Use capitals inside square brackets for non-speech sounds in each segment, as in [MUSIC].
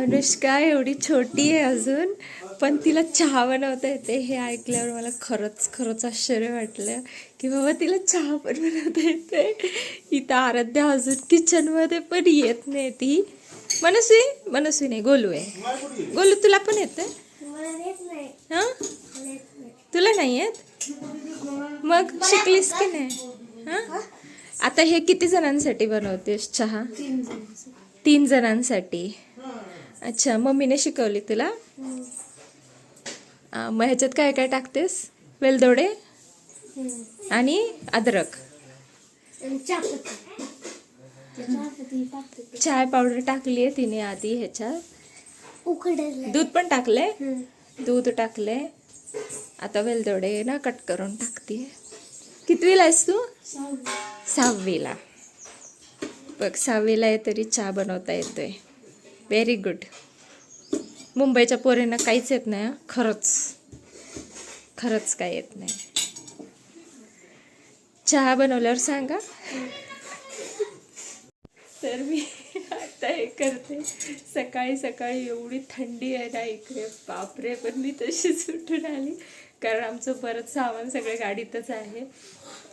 अनुष्का एवढी छोटी आहे अजून पण तिला चहा बनवता येते. हे ऐकल्यावर मला खरंच खरंच आश्चर्य वाटलं की बाबा तिला चहा पण बनवता येते. इथं आराध्या अजून किचनमध्ये पण येत नाही ती. मनस्वी मनस्वी नाही गोलू आहे. गोलू तुला पण येतं हां? तुला नाही येत? मग शिकलीस की नाही? हां? आता हे किती जणांसाठी बनवतेस चहा? तीन जणांसाठी. अच्छा मम्मीने शिकवली तुला? मग ह्याच्यात काय काय टाकतेस? वेलदोडे? आणि अद्रक? चाय पावडर टाकली आहे तिने आधी ह्याच्यात. दूध पण टाकलंय? दूध टाकले आता वेलदोडे ना कट करून टाकते कितवीला आहेस तू? सहावीला. बघ सहावीला आहे तरी चहा बनवता येतोय. व्हेरी गुड मुंबईच्या पोरींना काहीच येत नाही खरंच. खरंच काय येत नाही. चहा बनवल्यावर सांगा. तर मी आता हे करते. सकाळी सकाळी एवढी थंडी आहे ना इकडे. बापरे पण मी तशीच उठून आली. कारण आमचं बरंच सामान सगळं गाडीतच आहे.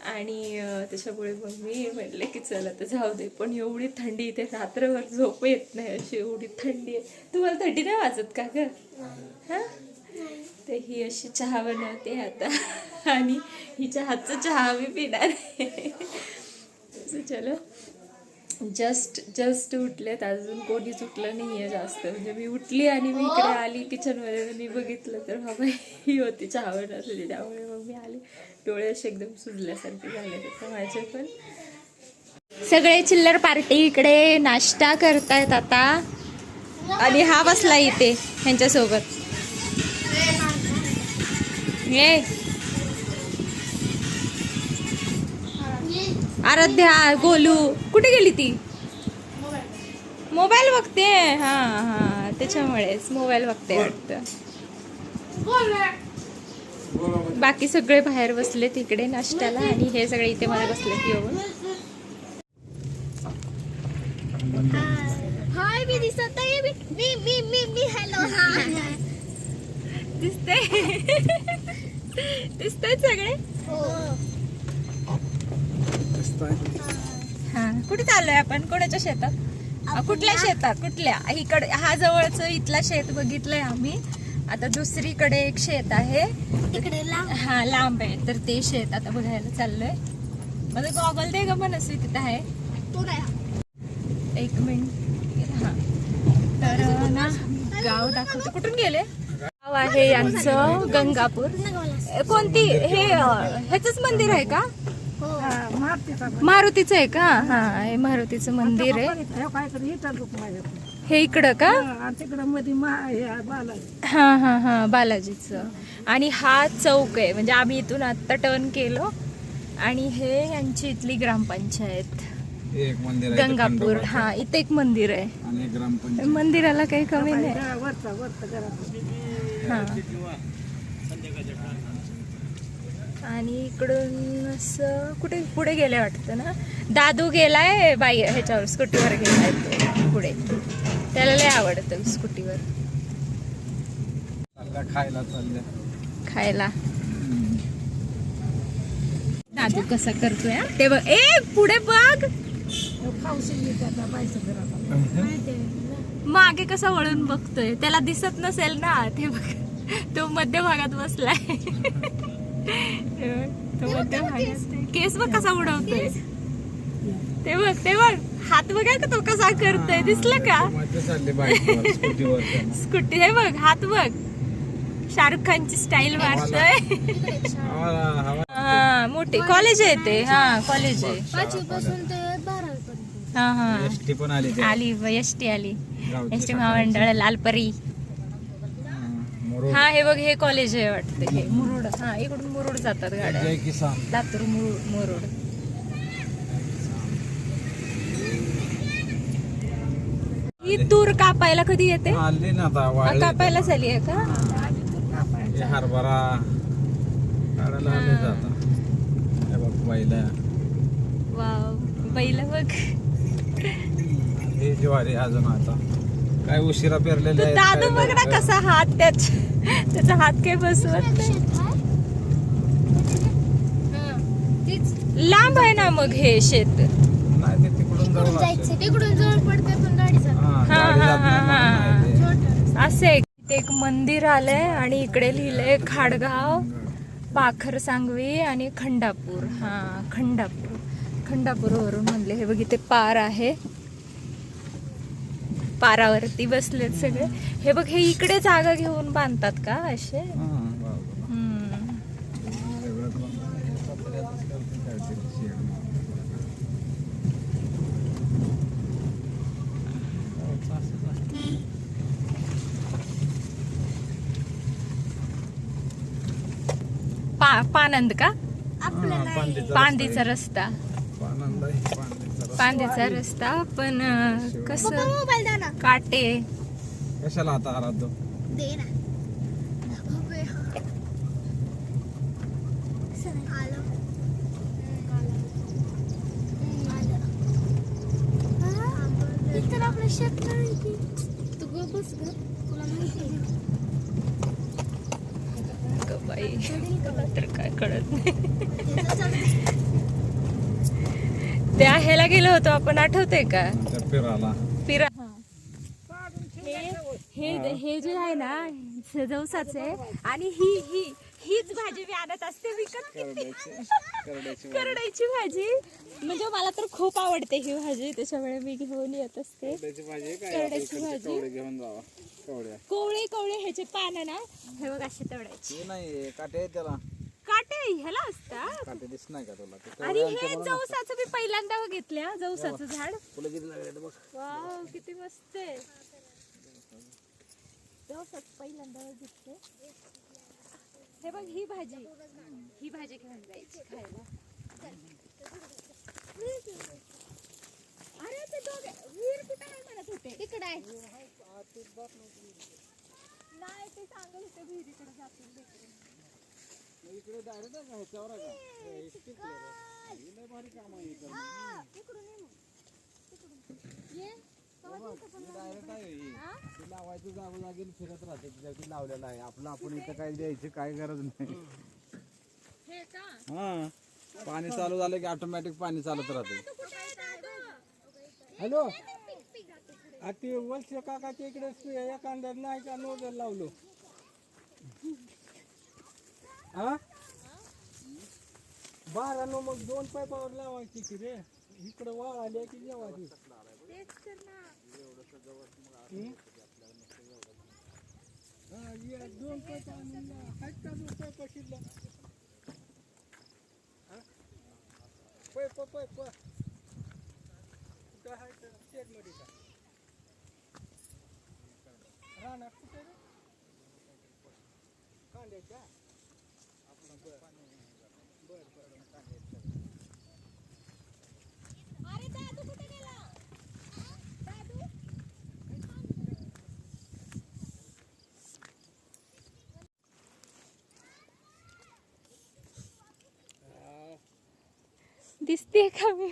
आणि त्याच्यामुळे मग मी म्हटले की चला तर जाऊ दे पण एवढी थंडी इथे रात्रभर झोप येत नाही अशी एवढी थंडी आहे. तुम्हाला थंडी नाही वाजत का ग? हां? तर ही अशी चहा बनवते आता. आणि हिच्या हातचा चहा मी पिणार आहे. चलो. जस्ट जस्ट उठलेत. अजून कोणीच उठलं नाही आहे जास्त. म्हणजे मी उठली आणि मी इकडे आली किचनमध्ये आणि बघितलं तर बाबा ही होती चहा होती त्यामुळे मग मी आली. डोळे असे एकदम सुजल्यासारखे झाले तर माझे पण. सगळे चिल्लर पार्टी इकडे नाश्ता करतायत आता. आणि हा बसला इथे ह्यांच्यासोबत. ये. आराध्या गोलू कुठे गेली ती? मोबाईल बघते. हा हा त्याच्यामुळेच मोबाईल बघते वाटतं बाकी सगळे बाहेर बसले तिकडे नाश्त्याला आणि हे सगळे इथे मध्ये बसले येऊन. हाय मी दिसत आहे मी मी मी मी मी हॅलो हाय दिसते दिसतंय. सगळे? हो हा कुठे चाललोय आपण? कोणाच्या शेतात? कुठल्या शेतात? कुठल्या? इकडे हा जवळच इथला शेत बघितलंय आम्ही. आता दुसरीकडे एक शेत आहे. तिकडे लांब हा लांब आहे. तर ते शेत आता बघायला चाललोय. माझं गॉगल दे ग मनस्वी तिथं आहे. एक मिनिट. हा. तर ना गाव दाखवते. कुठून गेले? गाव आहे यांचं गंगापूर. कोणती? हे ह्याच मंदिर आहे का? मारुतीचं आहे का? हा हे मारुतीचं मंदिर आहे. हे इकडं का? हे हा हा हा बालाजीचं. आणि हा चौक आहे. म्हणजे आम्ही इथून आत्ता टर्न केलो. आणि हे यांची इथली ग्रामपंचायत. एक मंदिर आहे इथं गंगापूर. हा इथे एक मंदिर आहे. आणि ग्रामपंचायत. मंदिराला काही कमी नाही. वरचा वरचा घरात हा. आणि इकडून असं कुठे पुढे गेले वाटतं ना? दादू गेलाय बाई ह्याच्यावर स्कूटीवर गेलाय तो पुढे. त्याला लय आवडतं स्कूटीवर. खायला खायला. दादू कसा करतोय? ते बघ ए पुढे बघ. मागे कसा वळून बघतोय त्याला दिसत नसेल ना ते बघ. तो मध्य भागात बसलाय. केस बघ कसा उडवतोय. ते बघ ते बघ. हात बघा का तो कसा करतोय. दिसलं का. [LAUGHS] स्कूटी हे बघ हात बघ. शाहरुख खानची स्टाईल मारतोय हा मोठी कॉलेज आहे ते. हा कॉलेज आहे. पाचवी पासून ते बारावी पर्यंत हा. हा एसटी पण आली ते. आली एस टी आली. S T. महामंडळ लालपरी. मुरुड. हा हे बघ हे कॉलेज आहे वाटतं. हे मुरुड हा इकडून मुरुड जातात गाड्या. जय किसान. लातूर मुरुड मुरुड. ही तूर कापायला कधी येते? आली ना आता वाळली कापायला झाली आहे का? हे. हरभरा काढायला आले आता हे बघ बैला. वाव बैल बघ. हे ज्वारी अजून आता. काय उशिरा पेरलेले आहेत, दादू काय बघ ना. कसा हात त्याच त्याचा हात काही बसवत नाही. लांब आहे ना मग हे शेत. नाही ते तिकडून जाऊ लागते. जायचं. तिकडून जवळ पडते पण गाडी जात. हा, हा, गाडी हा, जात नाही हा, म्हणून नाही ते. असे एक एक मंदिर आलंय आणि इकडे लिहिलंय खाडगाव पाखर सांगवी आणि खंडापूर. हा खंडापूर. खंडापूरवरून म्हणले हे बघ इथे पार आहे. पारावरती बसलेत सगळे. हे बघ हे इकडे जागा घेऊन बांधतात का असे. पा पानंद का? पांदीचा रस्ता रस्ता आहे. पानंद आहे, पांदीचा रस्ता. पण कसं? काटे. कशाला आता की. तू गं बस गं. तुला माहिती तर काय कळत नाही. त्या ह्याला गेलो होतो आपण आठवते का? त्या फिराला फिरा हे हे हे जे आहे ना जवसाचे आणि ही ही हीच भाजी मी आणत असते विकत. करडायची भाजी. म्हणजे मला तर खूप आवडते ही भाजी त्याच्यामुळे मी घेऊन येत असते. करड्याची भाजी घेऊन जावा. कवड्या. कोवळे कोवळे ह्याचे पानं ना हे बघ असे तोडायचे. ते नाही काटे आहे त्याला. काटे ह्याला असतात? काटे नाही का तुला? ते आणि हे जवसाचं मी पहिल्यांदा बघितल्या जवसाचं झाड. तुला किती लागले बघ. वाव किती मस्त आहे. जवसाच पहिल्यांदा बघितले. हे बघ ही भाजी. ही भाजी घेऊन जायची खायला. अरे ते दोघे वीर कुठे आहे म्हणत होते? इकडं आहे. नाही ते सांगत होते विहिरीकडे जातील इकडे डायरेक्ट आहे आहे का? लय भारी काम आहे इकडं. हे डायरेक्ट आहे हे. ते लावायचं जागोजागी फिरत राहते तिच्यावरती लावलेलं आहे. आपलं आपण इथं काय द्यायची काय गरज नाही. हे का? हा. पाणी चालू झालं की ऑटोमॅटिक पाणी चालत राहते. हॅलो आ ते वलसे काकाच्या इकडे एखाद्या नाही का नोजल लावलो? हा बारा नो मग दोन पायपावर लावायची की रे इकडं वाळ आली की जेवायची हं? हा, ये, दोन पायपा आणून लावा. आहेत का दोन पायपा शिल्लक? हा? पायपा पायपा कुठं आहे शेतमध्ये शेडमध्ये का राहणार कुठे रे कांद्याच्या अरे दादू कुठे गेला दादू दिसते का मी?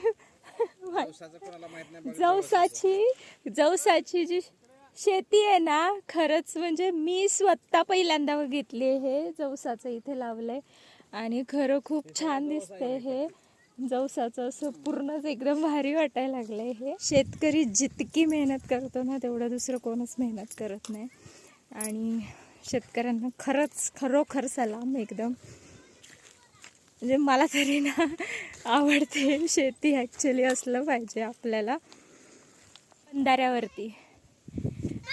जवसाची जवसाची जी शेती आहे ना खरंच म्हणजे मी स्वतः पहिल्यांदा बघितली हे जवसाचं इथे लावलंय. आणि खरं खूप छान दिसतंय हे जवसाचं असं पूर्णच एकदम भारी वाटायला लागलंय हे. शेतकरी जितकी मेहनत करतो ना तेवढं दुसरं कोणच मेहनत करत नाही. आणि शेतकऱ्यांना खरंच खरोखर सलाम एकदम. म्हणजे मला तरी ना आवडते शेती ॲक्च्युली असलं पाहिजे आपल्याला. बंधाऱ्यावरती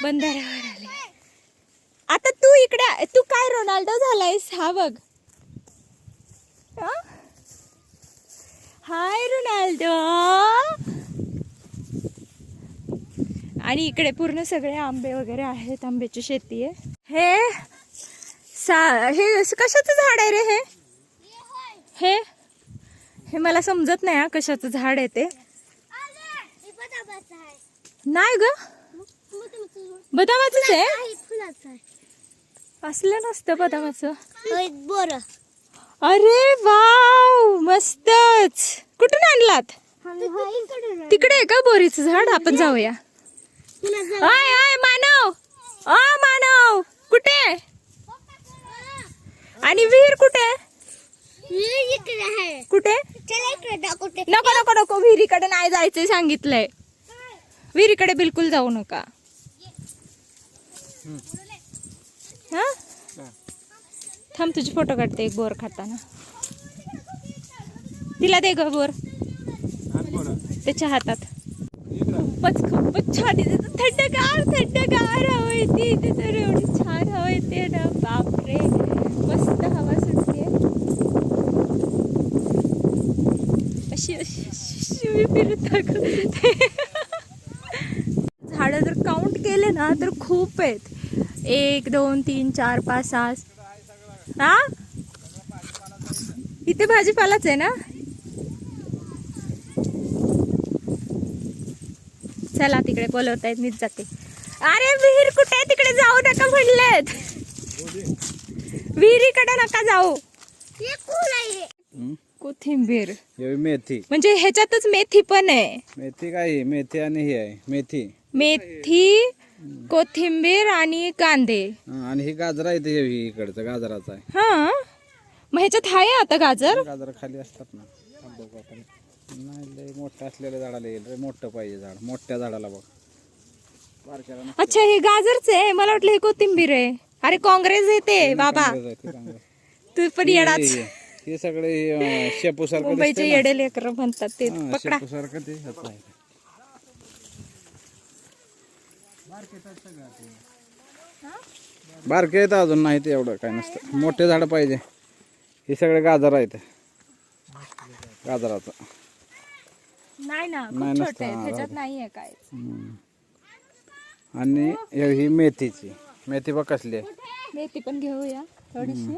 बंधाऱ्यावर आले. आता तू इकडे तू काय रोनाल्डो झालायस? हा बघ. हा? Hi Ronaldo. आणि इकडे पूर्ण सगळे आंबे वगैरे आहेत आंब्याची शेती आहे. हे सा हे कशाचं झाड आहे रे हे? हे? हे मला समजत नाही हा कशाचं झाड आहे ते. नाही ग. बदामाच आहे? असलं नसतं बदामाचं. बर. अरे वाव मस्तच. कुठून आणलात? तिकडे आहे का बोरीचं झाड? आपण जाऊया. आय आय मानव. आ मानव. कुठे आणि विहीर कुठे कुठे? नको नको नको. विहिरीकडे नाही जायचं सांगितलंय. विहिरीकडे बिलकुल जाऊ नका. हा? थांब तुझे फोटो काढते एक बोर खाताना. तिला दे ग बोर. त्याच्या हातात. खूपच खूपच छान थंडगार थंडगार हवा येते इथे तर एवढी छान हवा येते ना. बापरे. मस्त हवा सुटते. अशी अशी फिरत झाडं जर काउंट केले ना तर खूप आहेत. एक दोन तीन चार पाच सहा हा? इथे भाजीपालाच आहे ना? चला तिकडे बोलवतायत मीच जाते. अरे विहीर कुठे आहे? तिकडे जाऊ नका म्हणलेत. विहिरीकडे नका जाऊ. हे? कोथिंबीर. हे मेथी. म्हणजे ह्याच्यातच मेथी पण आहे. मेथी काय आहे? मेथी आणि हे आहे. मेथी. मेथी कोथिंबीर आणि कांदे. हा, आणि ही गाजर आहे ते हे इकडचं गाजराचं आहे. हा? मग ह्याच्यात आहे आता गाजर? गाजर खाली असतात ना. हा बघू आपण. नाही लय मोठं असलेल्या झाडाला येईल रे मोठं पाहिजे झाड. मोठ्या झाडाला बघ. बारक्याला. अच्छा हे गाजरच आहे. मला वाटलं हे कोथिंबीर आहे. अरे काँग्रेस येते बाबा. ते [LAUGHS] पण येडाच. हे- हे. सगळे शेपू सारखं मुंबईचे येडे लेकर म्हणतात ते. पकडा. सारखं ते ह्याचं आहे बारके आहेत अजून नाही ते एवढं काय नसतं. मोठे झाड पाहिजे. हे सगळे गाजर आहेत. गाजराचं. नाही ना खूप नाही छोटे नसतं, हा, नाहीये काय. आणि हे- ही मेथीची. मेथी बघ कसली आहे. मेथी पण घेऊया थोडीशी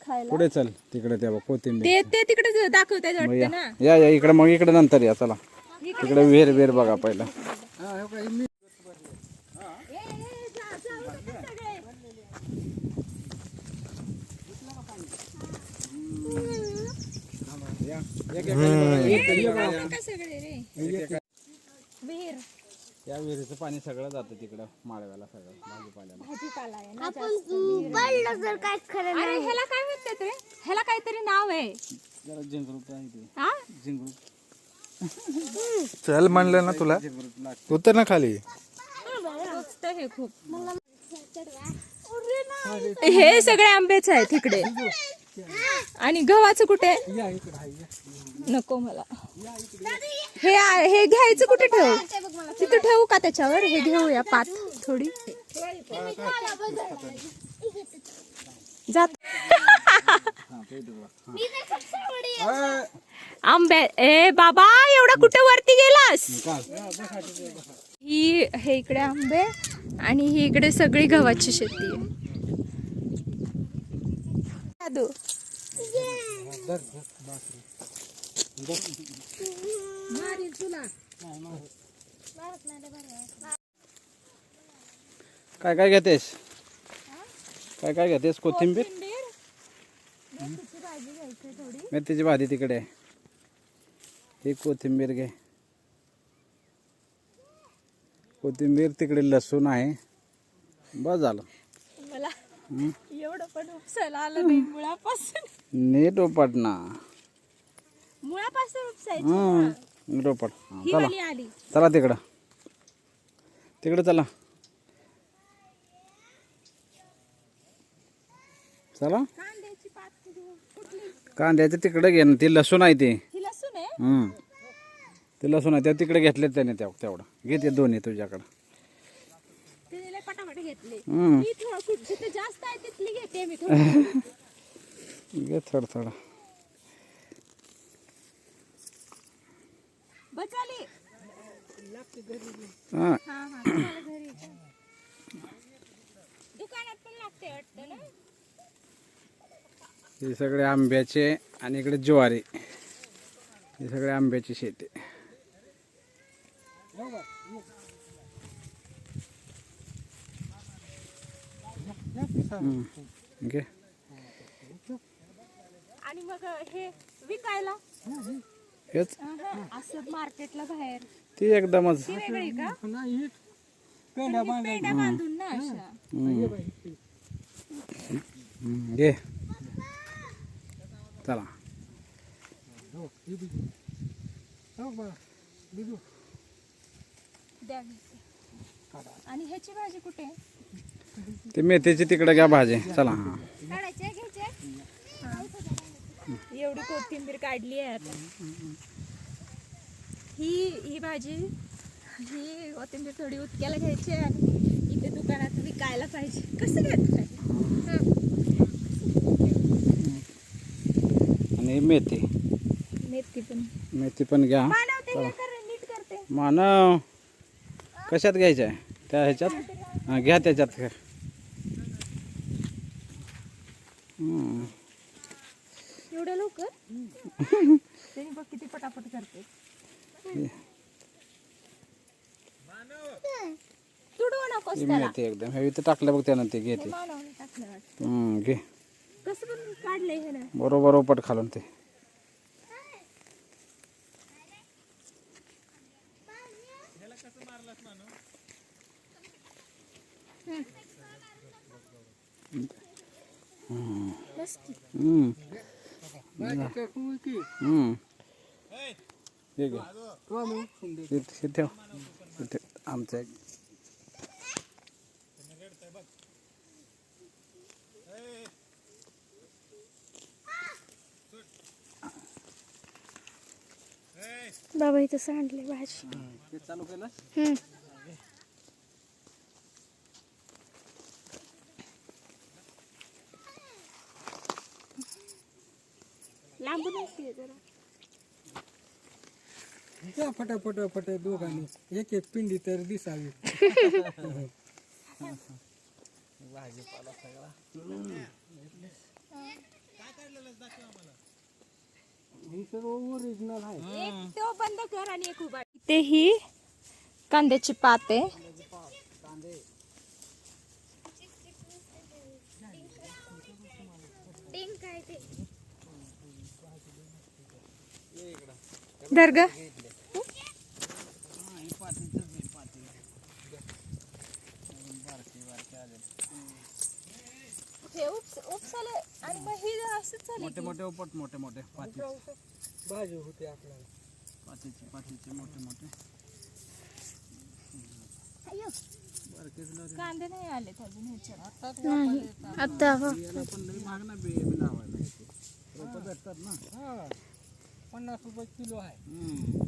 खायला. पुढे चल. तिकडे त्या बघ कोथिंबीर. ते ते तिकडे दाखवताय मग वाटतं ना. या या. या इकडे मग इकडे नंतर या. चला. तिकडे विहीर विहीर बघा पहिलं का सगळे रे विहीर या विहिरीचं पाणी सगळं जातं तिकडं माळव्याला सगळं भाजीपाल्याला. भाजीपाला आहे ना आपण पडलं तर काय खरं अरे ह्याला काय म्हणतात रे ह्याला काहीतरी नाव आहे. जरा आहे ते. हा? चल म्हणलं ना तुला. लागतं. उतर ना खाली. हे खूप. हे सगळे आंबेच आहेत इकडे. आणि गव्हाचं कुठे. नको मला. हे हे घ्यायचं कुठे ठेवू? तिथं ठेवू का त्याच्यावर? हे घेऊया पात थोडी. जात. आंबे ए बाबा एवढा कुठे वरती गेलास? ही हे इकडे आंबे आणि ही इकडे सगळी गव्हाची शेती आहे. दादू काय काय घेतेस? काय काय घेतेस? कोथिंबीर? मेथीची भाजी तिकडे. ही कोथिंबीर घे. कोथिंबीर तिकडे लसूण आहे. बस झालं. मला एवढं पण उपसायला आलं नाही मुळापासून. नीट उपट ना. मुळापासून उपसायची हं, नीट हां, ही चला. वाली आली. चला तिकडं. तिकडं चला. चला. कांद्याची पात कुठली? कांद्याचं तिकडे घे ना. ती लसूण आहे ते. ही लसूण आहे. ते लसूण आहे. ते तिकडे घेतले त्याने तेव- तेवढं. घे ते दोन्ही तुझ्याकडं. घेतले. हम्म. मी थोडं कुठ- जिथे जास्त आहे तिथली घेते मी थोडी. घे थोडं थोडं. बचाली. हां. हा हा तुम्हाला घरी का? दुकानात पण लागते वाटतं ना? हे सगळे आंब्याचे आणि इकडे ज्वारी. हे सगळे आंब्याची शेती हम्म. घे आणि मग हे विकायला? हेच? असं मार्केटला बाहेर. ती एकदमच. ती वेगळी का? नाही पेंड्या पेंड्या बांधून. ना अशा. घे. चला. हो हो आणि ह्याची भाजी कुठे? आहे ते मेथीची तिकडे घ्या भाजी. चला. हां घ्यायचे एवढी कोथिंबीर काढली आहे आता. ही ही भाजी ही कोथिंबीर थोडी उतक्याला घ्यायची आणि इथे दुकानात विकायला पाहिजे. कसं घेतलंय आणि मेथी. मेथी पण. मेथी पण घ्या. नीट करते. मानव. कशात घ्यायचं आहे त्या ह्याच्यात? घ्या त्याच्यात घ्या हम्म. एवढ्या लवकर? त्यांनी बघ किती पटापट करते. तुडवू नकोस ही त्याला. मेथी एकदम. हे इथं टाकलं बघ त्यानं ते घे ते. मानवने टाकलं वाटतं. हम्म, घे. कसं पण काढलंय हे ना. बरोबर उपट खालून ते. हम्म. ठेव. आमचं एक. बाबा इथं सांडले भाजी. चालू केलं? त्या फटाफट फट दोघांनी. एक एक पिंडी तर दिसावी. ही सर्व ओरिजिनल आहे एक तो बंद कर आणि एक उभा इथे ही कांद्याची पात आहे. हे उपसाले असंच चालेल मोठे मोठे उपट मोठे मोठे पाती बाजू होते आपल्याला. पातीचे पातीचे मोठे मोठे. कांदे नाही आलेत अजून ह्याच्यात. आता याला पण लई महाग ना बे लावायला. रोपं भेटतात ना. हा. पन्नास रुपये किलो आहे. हम्म.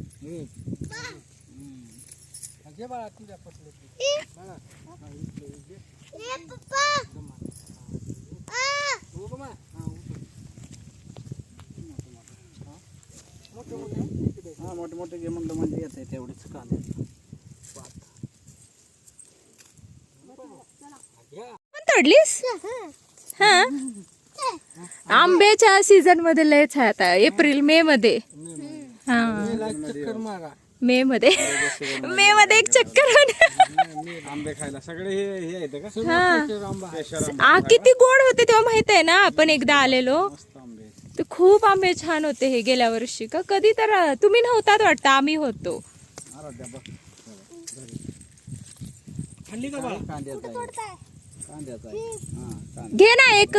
घे बाळा तुझ्या पटलं. मोठे मोठे. हा मोठे मोठे घे म्हणलं म्हणजे येत आहे तेवढीच कांदे. पण तोडलीस हा. आंब्याच्या सीझनमध्ये लयच आहे आता एप्रिल मे मध्ये. हा. मेला चक्कर मारा मे मध्ये. मे मध्ये एक चक्कर. आंबे खायला सगळे हे. हे येते का हा केशर आंबा आ, किती गोड होते तेव्हा माहीत आहे ना आपण एकदा आलेलो. तर खूप आंबे छान होते हे गेल्या वर्षी. का कधी तर तुम्ही नव्हतात वाटतं आम्ही होतो. खाल्ली का बाळा कांद्याचा आहे. हा घे ना एक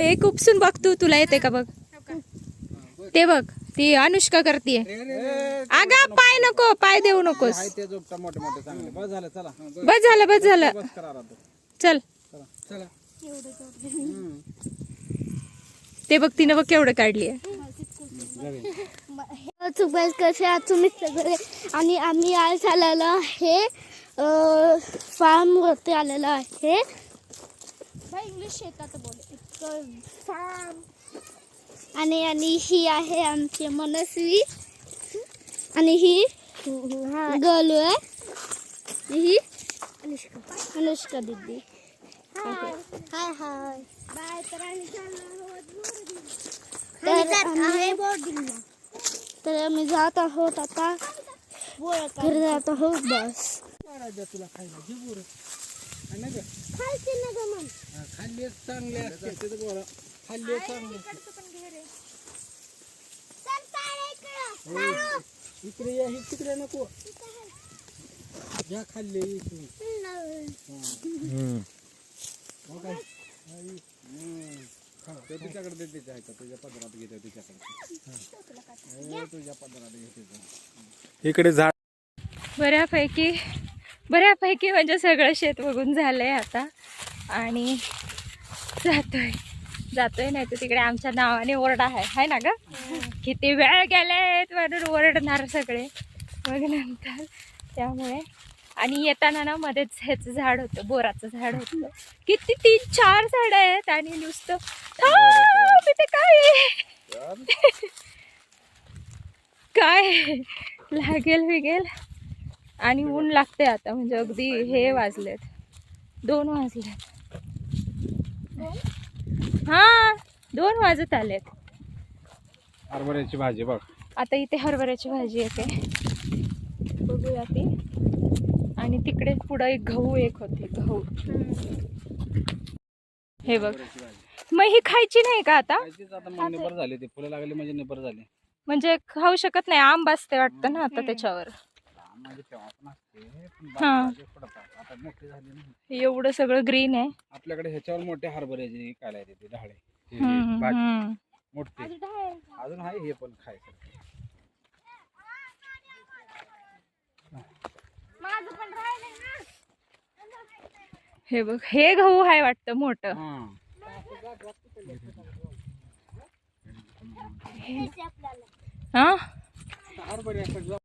एक उपसून बघ तू तुला येते का बघ? ते बघ ती अनुष्का करतीये. अगं पाय नको पाय देऊ नकोस. आहे ते जोपटा मोठे मोठे चांगले. बस झालं चला. बस. झालं बस चल. ते बघ तिनं बघ केवढं काढली कसे आहात तुम्ही सगळे? आणि आम्ही आज आलेलो आहे फार्म वरती आलेलो आहे. इंग्लिश शेतात बोल. फार्म आणि आणि ही आहे आमची मनस्वी. आणि ही गलू आहे. ही अनुष्का. अनुष्का दीदी. हाय. हाय बाय तर आम्ही तर आम्ही जात आहोत आता. घरी जात आहोत बस. तुला खायला घे बोर खाल्ले चांगले असते. खाल्ले चांगले हो. इकडे या हे तिकडे नको. घ्या खाल्ले इकडे. हो. काय? हा, इ- हम्म. खा. तिच्याकडे दे तिच्या ह्याच्यात तुझ्या पदरात घेते तिच्याकडे. तुझ्या पदरात घेते इकडे झाड बऱ्यापैकी बऱ्यापैकी म्हणजे सगळं शेत बघून झालंय आता. आणि जातोय. जातोय नाही तर तिकडे आमच्या नावाने ओरडा आहे. हाय ना ग? किती वेळ गेलेत म्हणून ओरडणार सगळे. मग नंतर त्यामुळे. आणि येताना ना मध्येच ह्याचं झाड होतं बोराचं झाड होतं. किती तीन चार झाड आहेत आणि नुसतं इथे काय आहे? काय लागेल बिगेल आणि ऊन लागते आता म्हणजे अगदी हे वाजलेत. दोन वाजलेत. हा दोन वाजत आलेत. हरभऱ्याची भाजी बघ. आता इथे हरभऱ्याची भाजी येते. बघूया ती. आणि तिकडे पुढं एक गहू एक होते गहू. हे बघ. मग ही खायची नाही का आता? निबर झाली ती. फुलं लागली म्हणजे निबर झाली. म्हणजे खाऊ शकत नाही आंब असते वाटतं ना आता त्याच्यावर. म्हणजे तेव्हा पण असते पण हा. भाजी पडतात. आता मोठी झाली ना. एवढं सगळं ग्रीन आहे. आपल्याकडे ह्याच्यावर मोठे हरभऱ्याची काय येते ती ढाळे. ही- हम्म, भाजी हम्म. मोठी. अजून आहे. हे पण खायचं. माझं पण राहिलंय ना. हे बघ हे गहू आहे वाटतं मोठं. हा. हा? हरभऱ्याकडे